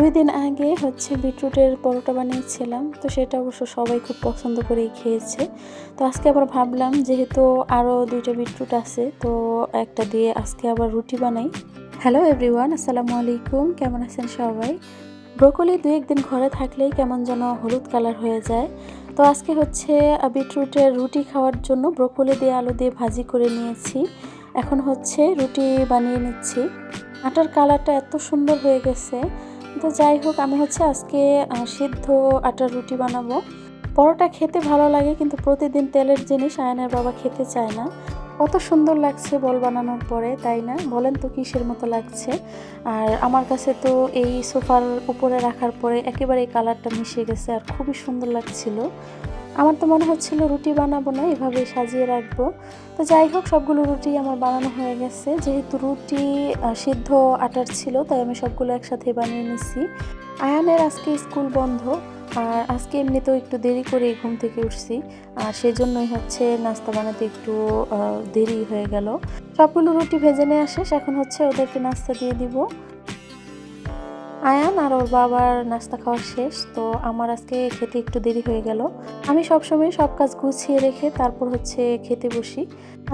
দুই দিন আগে হচ্ছে বিটরুটের পরোটা বানিয়েছিলাম, তো সেটা অবশ্য সবাই খুব পছন্দ করেই খেয়েছে। তো আজকে আবার ভাবলাম যেহেতু আরও দুইটা বিটরুট আছে, তো একটা দিয়ে আজকে আবার রুটি বানাই। হ্যালো এভরিওয়ান আসসালামু আলাইকুম, কেমন আছেন সবাই? ব্রোকলি দু একদিন ঘরে থাকলেই কেমন যেন হলুদ কালার হয়ে যায়। তো আজকে হচ্ছে বিটরুটের রুটি খাওয়ার জন্য ব্রোকলি দিয়ে আলু দিয়ে ভাজি করে নিয়েছি। এখন হচ্ছে রুটি বানিয়ে নিচ্ছি। আটার কালারটা এত সুন্দর হয়ে গেছে তো যাই হোক, আমি হচ্ছে আজকে সিদ্ধ আটার রুটি বানাবো। পরোটা খেতে ভালো লাগে, কিন্তু প্রতিদিন তেলের জিনিস আয়নের বাবা খেতে চায় না। কত সুন্দর লাগছে বল বানানোর পরে, তাই না? বলেন তো কিসের মতো লাগছে? আর আমার কাছে তো এই সোফার উপরে রাখার পরে একেবারে কালারটা মিশে গেছে, আর খুবই সুন্দর লাগছিল। আমার তো মনে হচ্ছিল রুটি বানাবো না এভাবে সাজিয়ে রাখব। তো যাই হোক, সবগুলো রুটি আমার বানানো হয়ে গেছে। যেহেতু রুটি সিদ্ধ আটার ছিল, তাই আমি সবগুলো একসাথে বানিয়ে নিছি। আয়ানের আজকে স্কুল বন্ধ, আর আজকে এমনিতেও একটু দেরি করে ঘুম থেকে উঠছি। আর সেজন্যই হচ্ছে নাস্তা বানাতে একটু দেরি হয়ে গেল। সবগুলো রুটি ভেজে নিয়ে আসে এখন হচ্ছে ওদেরকে নাস্তা দিয়ে দিব। আয়ান আর ওর বাবার নাস্তা খাওয়া শেষ, তো আমার আজকে খেতে একটু দেরি হয়ে গেল। আমি সবসময় সব কাজ গুছিয়ে রেখে তারপর হচ্ছে খেতে বসি।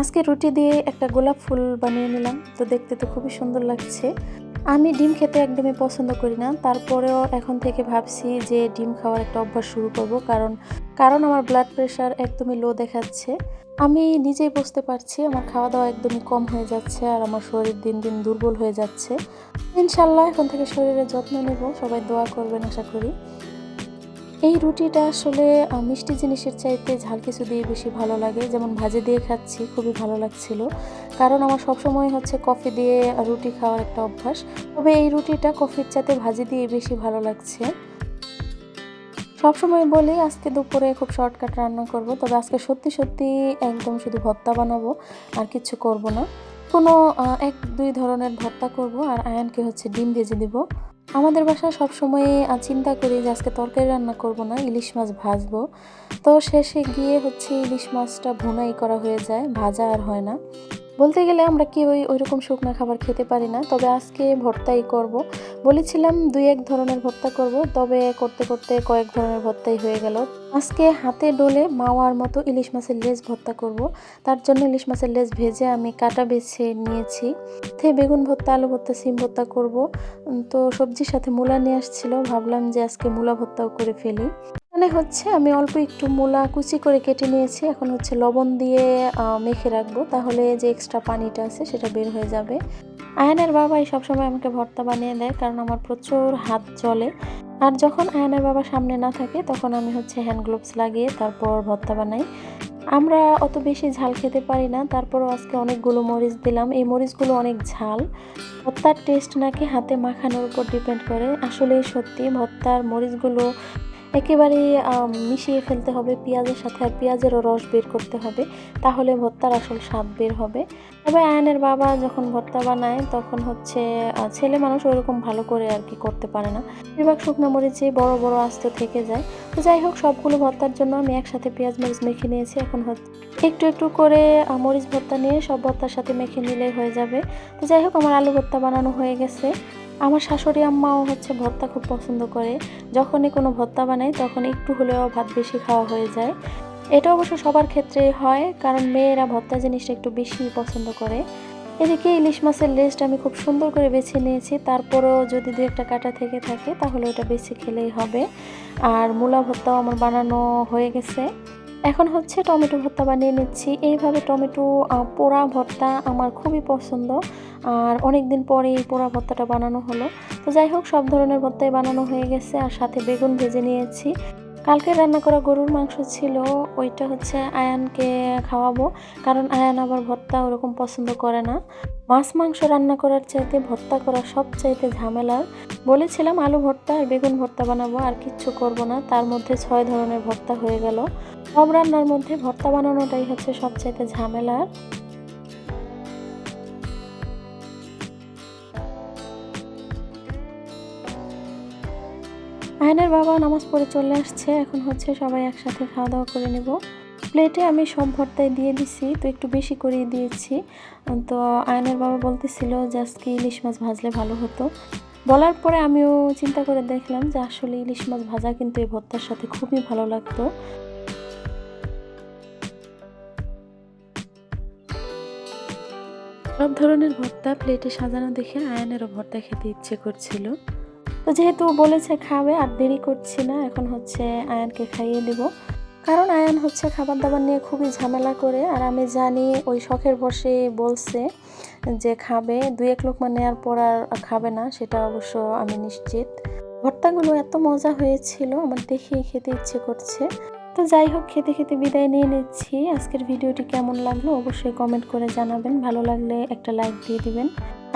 আজকে রুটি দিয়ে একটা গোলাপ ফুল বানিয়ে নিলাম, তো দেখতে তো খুবই সুন্দর লাগছে। আমি ডিম খেতে একদমই পছন্দ করি না। তারপরেও এখন থেকে ভাবছি যে ডিম খাওয়ার একটা অভ্যাস শুরু করব, কারণ কারণ আমার ব্লাড প্রেশার একদমই লো দেখাচ্ছে। আমি নিজেই বুঝতে পারছি আমার খাওয়া দাওয়া একদমই কম হয়ে যাচ্ছে আর আমার শরীর দিন দিন দুর্বল হয়ে যাচ্ছে। ইনশাল্লাহ এখন থেকে শরীরের যত্ন নেব, সবাই দোয়া করবেন আশা করি। এই রুটিটা আসলে মিষ্টি জিনিসের চাইতে ঝাল কিছু দিয়ে বেশি ভালো লাগে। যেমন ভাজে দিয়ে খাচ্ছি, খুবই ভালো লাগছিল। কারণ আমার সবসময় হচ্ছে কফি দিয়ে রুটি খাওয়ার একটা অভ্যাস। তবে এই রুটিটা কফির চাইতে ভাজি দিয়ে বেশি ভালো লাগছে। সবসময় বলি, আজকে দুপুরে খুব শর্টকাট রান্না করব। তবে আজকে সত্যি সত্যি একদম শুধু ভর্তা বানাবো, আর কিছু করব না। কোনো এক দুই ধরনের ভর্তা করব, আর আয়ানকে হচ্ছে ডিম ভেজে দিব। আমাদের বাসায় সবসময় চিন্তা করি যে আজকে তরকারি রান্না করব না, ইলিশ মাছ ভাজবো। তো শেষে গিয়ে হচ্ছে ইলিশ মাছটা ভুনাই করা হয়ে যায়, ভাজা আর হয় না। বলতে গেলে আমরা কি ওই ওইরকম শুকনো খাবার খেতে পারি না, তবে আজকে ভর্তাই করব। বলেছিলাম দুই এক ধরনের ভর্তা করব, তবে করতে করতে কয়েক ধরনের ভর্তাই হয়ে গেল। আজকে হাতে ডোলে মাওয়ার মতো ইলিশ মাছের লেজ ভর্তা করব। তার জন্য ইলিশ মাছের লেজ ভেজে আমি কাটা বেছে নিয়েছি। থে বেগুন ভর্তা, আলু ভর্তা, সিম ভর্তা করব। তো সবজির সাথে মূলা নিয়ে আসছিল, ভাবলাম যে আজকে মূলা ভর্তাও করে ফেলি। এখানে হচ্ছে আমি অল্প একটু মূলা কুচি করে কেটে নিয়েছি। এখন হচ্ছে লবণ দিয়ে মেখে রাখব। তাহলে যে এক্সট্রা পানিটা আছে, সেটা বের হয়ে যাবে। আয়নের বাবাই সবসময় আমাকে ভর্তা বানিয়ে দেয়, কারণ আমার প্রচুর হাত চলে আর যখন আয়নের বাবা সামনে না থাকে, তখন আমি হচ্ছে হ্যান্ড গ্লোভস লাগিয়ে তারপর ভর্তা বানাই। আমরা অত বেশি ঝাল খেতে পারি না। তারপরও আজকে অনেকগুলো মরিচ দিলাম। এই মরিচগুলো অনেক ঝাল। ভর্তার টেস্ট নাকি হাতে মাখানোর উপর ডিপেন্ড করে। আসলে সত্যি, ভর্তার মরিচগুলো একেবারে মিশিয়ে ফেলতে হবে, পেঁয়াজের সাথে আর পেঁয়াজেরও রস বের করতে হবে, তাহলে ভর্তার আসল স্বাদ বের হবে। তবে আয়নের বাবা যখন ভর্তা বানায়, তখন হচ্ছে ছেলে মানুষ ওইরকম ভালো করে আর কি করতে পারে না। বেশিরভাগ শুকনো মরিচে বড় বড় আস্ত থেকে যায়। তো যাই হোক, সবগুলো ভর্তার জন্য আমি একসাথে পেঁয়াজ মরিচ মেখে নিয়েছি। এখন হচ্ছে একটু একটু করে মরিচ ভর্তা নিয়ে সব ভর্তার সাথে মেখে নিলেই হয়ে যাবে। তো যাই হোক, আমার আলু ভর্তা বানানো হয়ে গেছে। আমার শাশুড়ি আম্মাও হচ্ছে ভর্তা খুব পছন্দ করে। যখনই কোনো ভর্তা বানাই তখন একটু হলেও ভাত বেশি খাওয়া হয়ে যায়। এটা অবশ্য সবার ক্ষেত্রেই হয়, কারণ মেয়েরা ভর্তা জিনিসটা একটু বেশি পছন্দ করে। এদিকে ইলিশ মাছের লেস্ট আমি খুব সুন্দর করে বেছে নিয়েছি, তারপরেও যদি দু একটা কাটা থেকে থাকে, তাহলে ওটা বেছে খেলেই হবে। আর মূলা ভর্তাও আমার বানানো হয়ে গেছে। এখন হচ্ছে টমেটো ভর্তা বানিয়ে নিচ্ছি। এইভাবে টমেটো পোড়া ভর্তা আমার খুবই পছন্দ। আর অনেক দিন পরে এই পোড়া ভর্তাটা বানানো হলো। তো যাই হোক, সব ধরনের ভর্তাই বানানো হয়ে গেছে আর সাথে বেগুন ভেজে নিয়েছি। কালকে রান্না করা গরুর মাংস ছিল, ওইটা হচ্ছে আয়ানকে খাওয়াবো। কারণ আয়ান আবার ভর্তা ওরকম পছন্দ করে না। মাছ মাংস রান্না করার চাইতে ভর্তা করা সব চাইতে ঝামেলার। বলেছিলাম আলু ভর্তা আর বেগুন ভর্তা বানাবো, আর কিচ্ছু করব না। তার মধ্যে ছয় ধরনের ভর্তা হয়ে গেল। সব রান্নার মধ্যে ভর্তা বানানোটাই হচ্ছে সবচাইতে ঝামেলার। আয়নের বাবা নামাজ পড়ে চলে আসছে। এখন হচ্ছে সবাই একসাথে খাওয়া দাওয়া করে নেব। প্লেটে আমি সব ভর্তায় দিয়ে দিছি, তো একটু বেশি করিয়ে দিয়েছি। তো আয়নের বাবা বলতেছিল যে আজকে ইলিশ মাছ ভাজলে ভালো হতো। বলার পরে আমিও চিন্তা করে দেখলাম যে আসলে ইলিশ মাছ ভাজা কিন্তু এই ভর্তার সাথে খুবই ভালো লাগতো। সব ধরনের ভর্তা প্লেটে সাজানো দেখে আয়নেরও ভর্তা খেতে ইচ্ছে করছিল। তো যেহেতু বলেছে খাবে আর দেরি করছি না, এখন হচ্ছে আয়ানকে খাইয়ে দিব। কারণ আয়ান হচ্ছে খাবার দাবার নিয়ে খুবই ঝামেলা করে, আর আমি জানি ওই শখের বসে বলছে যে খাবে দুই এক লোক নেওয়ার পর আর খাবে না, সেটা অবশ্য আমি নিশ্চিত। ভর্তাগুলো এত মজা হয়েছিল, আমার দেখেই খেতে ইচ্ছে করছে। তো যাই হোক, খেতে খেতে বিদায় নিয়ে নিচ্ছি। আজকের ভিডিওটি কেমন লাগল অবশ্যই কমেন্ট করে জানাবেন। ভালো লাগলে একটা লাইক দিয়ে দিবেন।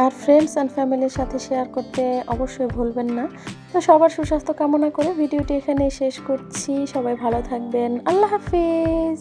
আর ফ্রেন্ডস অ্যান্ড ফ্যামিলির সাথে শেয়ার করতে অবশ্যই ভুলবেন না। তো সবার সুস্বাস্থ্য কামনা করে ভিডিওটি এখানে শেষ করছি। সবাই ভালো থাকবেন। আল্লাহ হাফিজ।